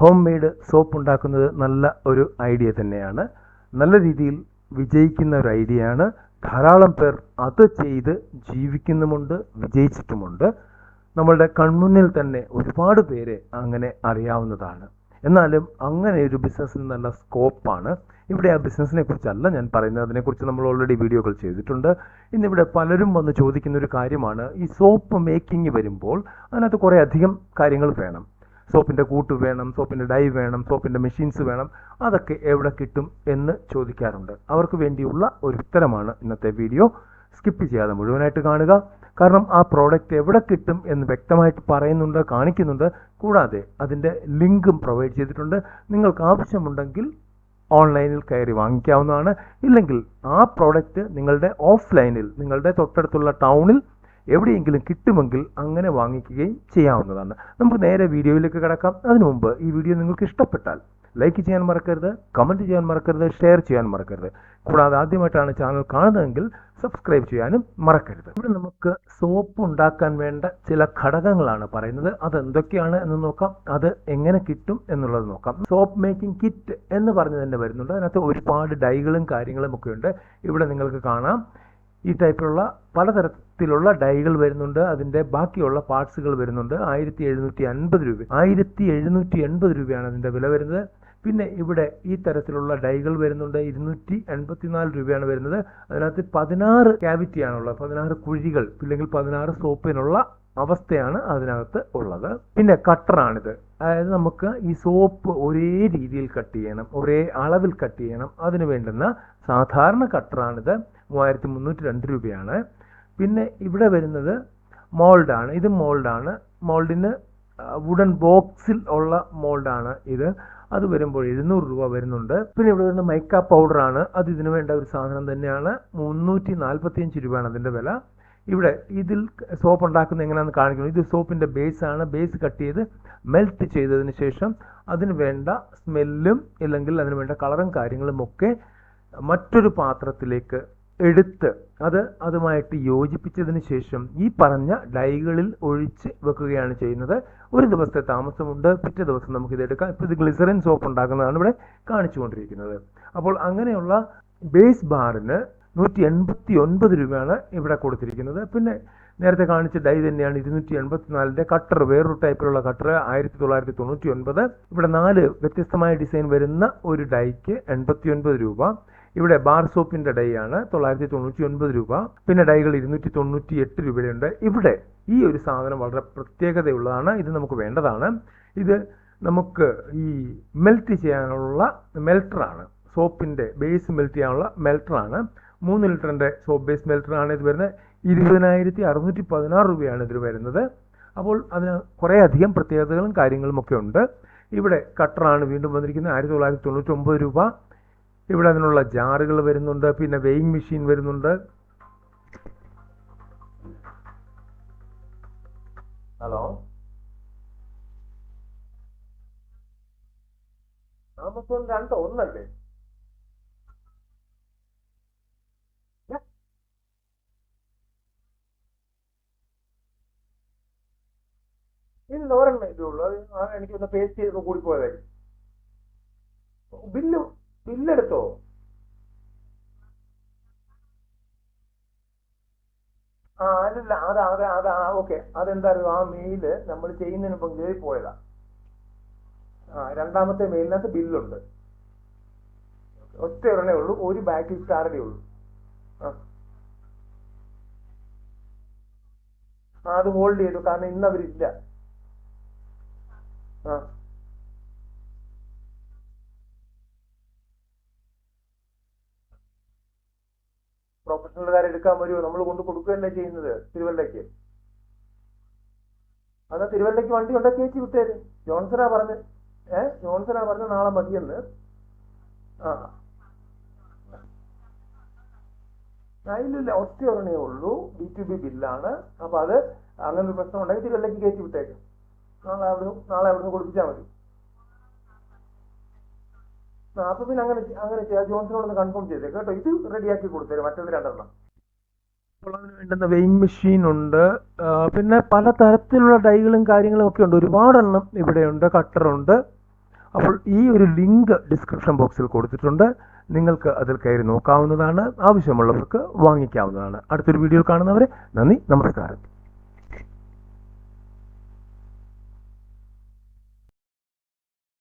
Home made soap ഉണ്ടാക്കുന്നത് നല്ല ഒരു ഐഡിയ തന്നെയാണ്. നല്ല രീതിയിൽ വിജയിക്കുന്ന ഒരു ഐഡിയയാണ് ധാരാളം പേർ അത് ചെയ്ത് ജീവിക്കുന്നുമുണ്ട് വിജയിച്ചിട്ടുമുണ്ട്. നമ്മളുടെ കൺമുന്നിൽ തന്നെ ഒരുപാട് പേരെ അങ്ങനെ അറിയാവുന്നതാണ്. എന്നാലും അങ്ങനെ ഒരു ബിസിനസ്സിന് നല്ല സ്കോപ്പാണ് ഇവിടെ ആ ബിസിനസ്സിനെ കുറിച്ചല്ല ഞാൻ പറയുന്നത്. അതിനെക്കുറിച്ച് നമ്മൾ ഓൾറെഡി വീഡിയോകൾ ചെയ്തിട്ടുണ്ട്. ഇന്നിവിടെ പലരും വന്ന് ചോദിക്കുന്ന ഒരു കാര്യമാണ്. ഈ സോപ്പ് മേക്കിംഗ് വരുമ്പോൾ അതിനകത്ത് കുറേ അധികം കാര്യങ്ങൾ വേണം. സോപ്പിന്റെ കൂട്ട് വേണം സോപ്പിന്റെ ഡൈ വേണം സോപ്പിന്റെ മെഷീൻസ് വേണം അതൊക്കെ എവിടെ കിട്ടും എന്ന് ചോദിക്കാറുണ്ട്. അവർക്ക് വേണ്ടിയുള്ള ഒരു ഉത്തരമാണ് ഇന്നത്തെ വീഡിയോ. സ്കിപ്പ് ചെയ്യാതെ മുഴുവനായിട്ട് കാണുക. കാരണം ആ പ്രോഡക്റ്റ് എവിടെ കിട്ടും എന്ന് വ്യക്തമായിട്ട് പറയുന്നുണ്ട് കാണിക്കുന്നുണ്ട്. കൂടാതെ അതിന്റെ ലിങ്കും പ്രൊവൈഡ് ചെയ്തിട്ടുണ്ട്. നിങ്ങൾക്ക് ആവശ്യമുണ്ടെങ്കിൽ ഓൺലൈനിൽ കയറി വാങ്ങിക്കാവുന്നതാണ്. ഇല്ലെങ്കിൽ ആ പ്രോഡക്റ്റ് നിങ്ങളുടെ ഓഫ്ലൈനിൽ നിങ്ങളുടെ തൊട്ടടുത്തുള്ള ടൗണിൽ എവിടെയെങ്കിലും കിട്ടുമെങ്കിൽ അങ്ങനെ വാങ്ങിക്കുകയും ചെയ്യാവുന്നതാണ്. നമുക്ക് നേരെ വീഡിയോയിലേക്ക് കിടക്കാം. അതിനു മുമ്പ് ഈ വീഡിയോ നിങ്ങൾക്ക് ഇഷ്ടപ്പെട്ടാൽ ലൈക്ക് ചെയ്യാൻ മറക്കരുത് കമന്റ് ചെയ്യാൻ മറക്കരുത് ഷെയർ ചെയ്യാൻ മറക്കരുത്. കൂടാതെ ആദ്യമായിട്ടാണ് ചാനൽ കാണുന്നതെങ്കിൽ സബ്സ്ക്രൈബ് ചെയ്യാനും മറക്കരുത്. ഇവിടെ നമുക്ക് സോപ്പ് ഉണ്ടാക്കാൻ വേണ്ട ചില ഘടകങ്ങളാണ് പറയുന്നത്. അത് എന്തൊക്കെയാണ് എന്ന് നോക്കാം. അത് എങ്ങനെ കിട്ടും എന്നുള്ളത് നോക്കാം. സോപ്പ് മേക്കിംഗ് കിറ്റ് എന്ന് പറഞ്ഞ് തന്നെ വരുന്നുണ്ട്. അതിനകത്ത് ഒരുപാട് ഡൈകളും കാര്യങ്ങളും ഒക്കെ ഉണ്ട്. ഇവിടെ നിങ്ങൾക്ക് കാണാം. ഈ ടൈപ്പിലുള്ള പലതരത്തിലുള്ള ഡൈകൾ വരുന്നുണ്ട്. അതിന്റെ ബാക്കിയുള്ള പാർട്സുകൾ വരുന്നുണ്ട്. ആയിരത്തി എഴുന്നൂറ്റി അൻപത് രൂപ. ആയിരത്തി എഴുന്നൂറ്റി എൺപത് രൂപയാണ് അതിന്റെ വില വരുന്നത്. പിന്നെ ഇവിടെ ഈ തരത്തിലുള്ള ഡൈകൾ വരുന്നുണ്ട്. ഇരുന്നൂറ്റി എൺപത്തിനാല് രൂപയാണ് വരുന്നത്. അതിനകത്ത് പതിനാറ് ക്യാവിറ്റിയാണുള്ളത് പതിനാറ് കുഴികൾ ഇല്ലെങ്കിൽ പതിനാറ് സോപ്പിനുള്ള അവസ്ഥയാണ് അതിനകത്ത് ഉള്ളത്. പിന്നെ കട്ടറാണിത് അതായത് നമുക്ക് ഈ സോപ്പ് ഒരേ രീതിയിൽ കട്ട് ചെയ്യണം. ഒരേ അളവിൽ കട്ട് ചെയ്യണം. അതിന് വേണ്ടുന്ന സാധാരണ കട്ടറാണിത് മൂവായിരത്തി മുന്നൂറ്റി രണ്ട് രൂപയാണ്. പിന്നെ ഇവിടെ വരുന്നത് മോൾഡാണ് ഇത് മോൾഡാണ് മോൾഡിന് വുഡൻ ബോക്സിൽ ഉള്ള മോൾഡാണ് ഇത്. അത് വരുമ്പോൾ എഴുന്നൂറ് രൂപ വരുന്നുണ്ട്. പിന്നെ ഇവിടെ വരുന്ന മൈക്ക പൗഡറാണ് അത് ഇതിന് വേണ്ട ഒരു സാധനം തന്നെയാണ്. മുന്നൂറ്റി നാൽപ്പത്തിയഞ്ച് രൂപയാണ് അതിന്റെ വില. ഇവിടെ ഇതിൽ സോപ്പ് ഉണ്ടാക്കുന്നത് എങ്ങനെയാണെന്ന് കാണിക്കുന്നു. ഇത് സോപ്പിന്റെ ബേസ് ആണ്. ബേസ് കട്ട് ചെയ്ത് മെൽറ്റ് ചെയ്തതിന് ശേഷം അതിന് വേണ്ട സ്മെല്ലും ഇല്ലെങ്കിൽ അതിന് വേണ്ട കളറും കാര്യങ്ങളും ഒക്കെ മറ്റൊരു പാത്രത്തിലേക്ക് എടുത്ത് അത് അതുമായിട്ട് യോജിപ്പിച്ചതിന് ശേഷം ഈ പറഞ്ഞ ഡൈകളിൽ ഒഴിച്ച് വെക്കുകയാണ് ചെയ്യുന്നത്. ഒരു ദിവസത്തെ താമസമുണ്ട്. പിറ്റേ ദിവസം നമുക്ക് ഇത് എടുക്കാം. ഇപ്പോൾ ഇത് ഗ്ലിസറിൻ സോപ്പ് ഉണ്ടാക്കുന്നതാണ് ഇവിടെ കാണിച്ചുകൊണ്ടിരിക്കുന്നത്. അപ്പോൾ അങ്ങനെയുള്ള ബേസ് ബാറിന് നൂറ്റി എൺപത്തി ഒൻപത് രൂപയാണ് ഇവിടെ കൊടുത്തിരിക്കുന്നത്. പിന്നെ നേരത്തെ കാണിച്ച ഡൈ തന്നെയാണ് ഇരുന്നൂറ്റി എൺപത്തി എൺപത്തിനാലിന്റെ കട്ടർ വേറൊരു ടൈപ്പിലുള്ള കട്ടർ ആയിരത്തി തൊള്ളായിരത്തി തൊണ്ണൂറ്റി ഒൻപത് ഇവിടെ നാല് വ്യത്യസ്തമായ ഡിസൈൻ വരുന്ന ഒരു ഡൈക്ക് എൺപത്തി ഒൻപത് രൂപ. ഇവിടെ ബാർ സോപ്പിന്റെ ഡൈ ആണ് തൊള്ളായിരത്തി തൊണ്ണൂറ്റി ഒൻപത് രൂപ. പിന്നെ ഡൈകൾ ഇരുന്നൂറ്റി തൊണ്ണൂറ്റി എട്ട് രൂപയുണ്ട്. ഇവിടെ ഈ ഒരു സാധനം വളരെ പ്രത്യേകതയുള്ളതാണ്. ഇത് നമുക്ക് വേണ്ടതാണ്. ഇത് നമുക്ക് ഈ മെൽറ്റ് ചെയ്യാനുള്ള മെൽറ്ററാണ് സോപ്പിന്റെ ബേസ് മെൽറ്റ് ചെയ്യാനുള്ള മെൽറ്ററാണ് മൂന്ന് ലിറ്ററിന്റെ സോപ്പ് ബേസ് മെൽറ്ററാണ് ഇത് വരുന്നത്. ഇരുപതിനായിരത്തി അറുന്നൂറ്റി പതിനാറ് രൂപയാണ് ഇതിൽ വരുന്നത്. അപ്പോൾ അതിന് കുറേ അധികം പ്രത്യേകതകളും കാര്യങ്ങളും ഒക്കെ ഉണ്ട്. ഇവിടെ കട്ടറാണ് വീണ്ടും വന്നിരിക്കുന്നത്. ആയിരത്തി തൊള്ളായിരത്തി തൊണ്ണൂറ്റി ഒമ്പത് രൂപ. ഇവിടെ അതിനുള്ള ജാറുകൾ വരുന്നുണ്ട്. പിന്നെ വെയിങ് മെഷീൻ വരുന്നുണ്ട്. ഹലോ ആമസോൺ രണ്ട് ഒന്നല്ലേ? ഇല്ല ഒരെണ്ണം ഇതേ ഉള്ളൂ. അത് എനിക്ക് ഒന്ന് പേസ്റ്റ് ചെയ്ത് കൂടി പോയതായിരിക്കും ബില്ല് ബില്ലെടുത്തോ ആ അല്ലല്ല അത് അത് അത് ആ ഓക്കെ അതെന്തായാലും ആ മെയിൽ നമ്മൾ ചെയ്യുന്നതിന് മുമ്പ് കയറി പോയതാ ആ രണ്ടാമത്തെ മെയിലിനകത്ത് ബില്ലുണ്ട് ഒറ്റ ഒരെണ്ണേ ഉള്ളൂ. ഒരു ബാക്കിൽ സ്റ്റാറേ ഉള്ളൂ. ആ. അത് ഹോൾഡ് ചെയ്തു. കാരണം ഇന്ന് അവരില്ല. ആ. പ്രൊഫഷണൽകാരെ എടുക്കാൻ വരുമോ നമ്മൾ കൊണ്ട് കൊടുക്കുകയല്ലേ ചെയ്യുന്നത് തിരുവല്ലയ്ക്ക്? അതാ തിരുവല്ലയ്ക്ക് വണ്ടി ഉണ്ടാക്കി ചേച്ചി വിട്ടേര്. ജോൺസനാ പറഞ്ഞ്. ഏ? ജോൺസനാ പറഞ്ഞ നാളെ മതിയെന്ന്. ആ. ഇല്ലില്ല. ഒറ്റ ഉള്ളൂ. ബി ടു ബി ബില്ലാണ് അപ്പൊ അത് അങ്ങനെ ഒരു പ്രശ്നം ഉണ്ടെങ്കിൽ തിരുവല്ലയ്ക്ക് കയറ്റി വിട്ടേക്കും. നാളെ അവിടുന്ന് നാളെ അവിടുന്ന് കൊടുപ്പിച്ചാൽ മതി. അപ്പൊ പിന്നെ അങ്ങനെ അങ്ങനെ ചെയ്യാം. ജോൺസിനോട് കൺഫേം ചെയ്തേ. കേട്ടോ ഇത് റെഡിയാക്കി കൊടുത്തേരും മറ്റേത് രണ്ടെണ്ണം. അതിന് വേണ്ടുന്ന വെയിങ് മെഷീൻ ഉണ്ട്. പിന്നെ പല തരത്തിലുള്ള ഡൈകളും കാര്യങ്ങളും ഒക്കെ ഉണ്ട്. ഒരുപാടെണ്ണം ഇവിടെയുണ്ട് കട്ടറുണ്ട്. അപ്പോൾ ഈ ഒരു ലിങ്ക് ഡിസ്ക്രിപ്ഷൻ ബോക്സിൽ കൊടുത്തിട്ടുണ്ട്. നിങ്ങൾക്ക് അതിൽ കയറി നോക്കാവുന്നതാണ്. ആവശ്യമുള്ളവർക്ക് വാങ്ങിക്കാവുന്നതാണ്. അടുത്തൊരു വീഡിയോ കാണുന്നവരെ നന്ദി നമസ്കാരം.